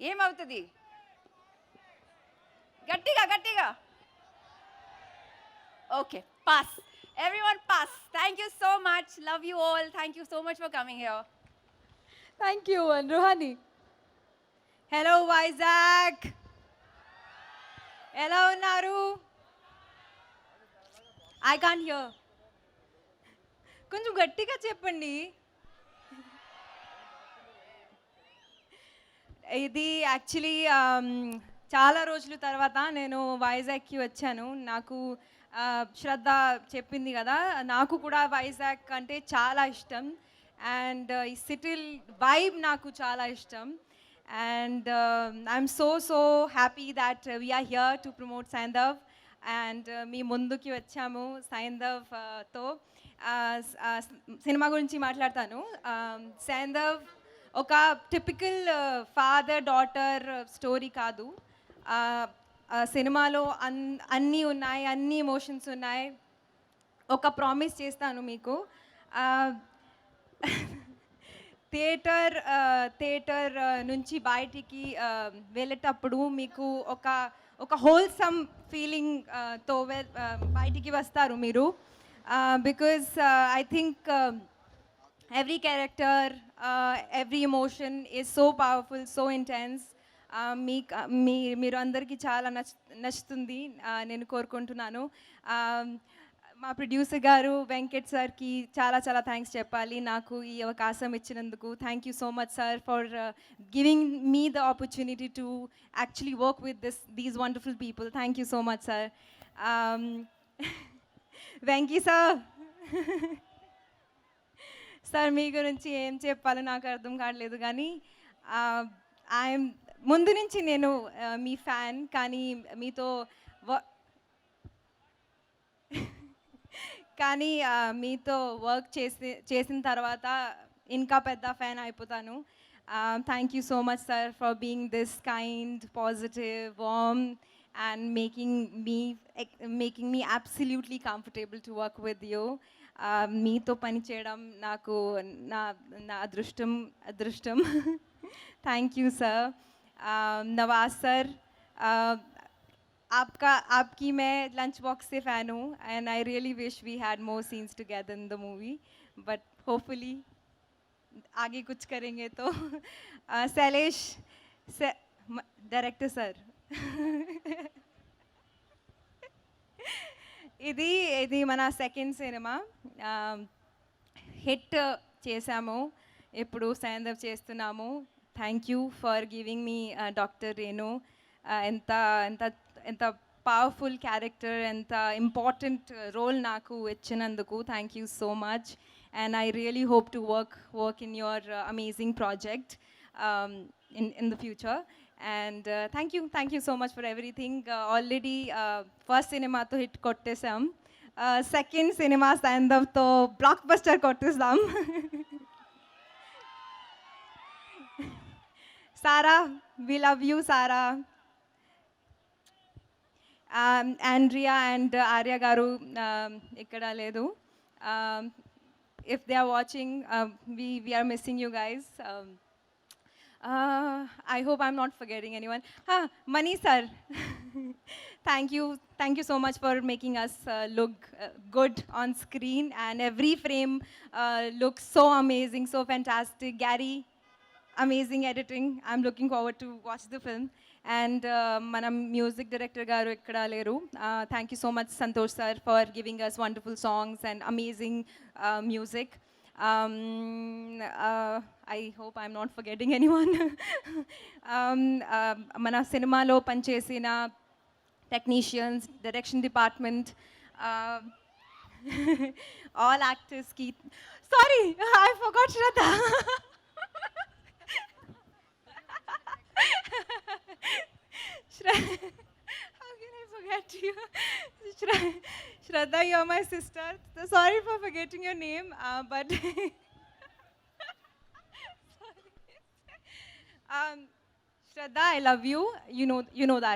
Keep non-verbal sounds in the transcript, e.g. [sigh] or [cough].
ఏమవుతుంది? గట్టిగా గట్టిగా. Okay pass everyone pass thank you so much love you all thank you so much for coming here thank you and Ruhani hello Vizag ఎలా ఉన్నారు I can here కొంచెం గట్టిగా చెప్పండి. ఇది యాక్చువల్లీ um, చాలా రోజుల తర్వాత నేను వైజాగ్కి వచ్చాను. నాకు శ్రద్ధ చెప్పింది కదా. నాకు కూడా వైజాగ్ అంటే చాలా ఇష్టం. అండ్ ఈ సిటిల్ వైబ్ నాకు చాలా ఇష్టం. And I'm so so happy that we are here to promote Saindhav and మీ ముందుకి వచ్చాము సైందవ్ uh, తో. సినిమా గురించి మాట్లాడతాను. Um, సైందవ్ ఒక టిపికల్ ఫాదర్ డాటర్ స్టోరీ కాదు. సినిమాలో అన్ అన్నీ ఉన్నాయి అన్ని ఎమోషన్స్ ఉన్నాయి. ఒక ప్రామిస్ చేస్తాను మీకు. థియేటర్ థియేటర్ [laughs] నుంచి బయటికి వెళ్ళేటప్పుడు మీకు ఒక ఒక హోల్సమ్ ఫీలింగ్తో వె- బయటికి వస్తారు మీరు. Because I think every character, uh, every emotion is so powerful, so intense. Uh, మీ మీ మీరు అందరికీ చాలా నచ్ నచ్చుతుంది. నేను కోరుకుంటున్నాను. మా ప్రొడ్యూసర్ గారు వెంకట్ సార్కి చాలా చాలా థ్యాంక్స్ చెప్పాలి. నాకు ఈ అవకాశం ఇచ్చినందుకు. Thank you so much sir for giving me the opportunity to actually work with this these wonderful people thank you so much sir Venky sir sir మీ గురించి ఏం చెప్పాలో నాకు అర్థం కావట్లేదు. కానీ ఐఎమ్ ముందు నుంచి నేను మీ ఫ్యాన్ కానీ మీతో వ- కానీ మీతో వర్క్ చేసి చేసిన తర్వాత ఇంకా పెద్ద ఫ్యాన్ అయిపోతాను. Thank you so much sir for being this kind positive warm and making me making me absolutely comfortable to work with you మీతో పని చేయడం నాకు నా నా అదృష్టం అదృష్టం thank you sir Nawaz sir आपका आपकी मैं लंच बॉक्स से फ़ैन हूँ and I really wish we had more scenes together in the movie but hopefully आगे कुछ करेंगे तो uh, शैलेश डायरेक्टर सर ఇది ఇది మన సెకండ్ సినిమా హిట్ చేశాము. ఇప్పుడు సైందవ్ చేస్తున్నాము. Thank you for giving me doctor Renu ఎంత ఎంత ఎంత పవర్ఫుల్ క్యారెక్టర్ ఎంత ఇంపార్టెంట్ రోల్ నాకు ఇచ్చినందుకు thank you so much and I really hope to work work in your amazing project in in the future And uh, thank you, thank you so much for everything. Uh, already uh, first cinema to hit kottesam. Uh, second cinema stand up to blockbuster kottesam. Sarah, we love you, Sarah. Um, Andrea and uh, Arya Garu um, ikkada ledu. Um, if they are watching, um, we, we are missing you guys. Um, uh, I hope I'm not forgetting anyone. Ah, Mani sir, [laughs] thank you, thank you so much for making us uh, look uh, good on screen, and every frame uh, looks so amazing, so fantastic. Gary, amazing editing. I'm looking forward to watch the film. And uh, మన music director గారు ఇక్కడ లేరు thank you so much Santosh sir for giving us wonderful songs and amazing music I hope I'm not forgetting anyone మన సినిమాలో పనిచేసిన technicians direction department all యాక్టర్స్కి sorry I forgot Shraddha Shraddha, you're my sister. So sorry for forgetting your name, uh, but. [laughs] um, Shraddha, I love you. You know, you know that.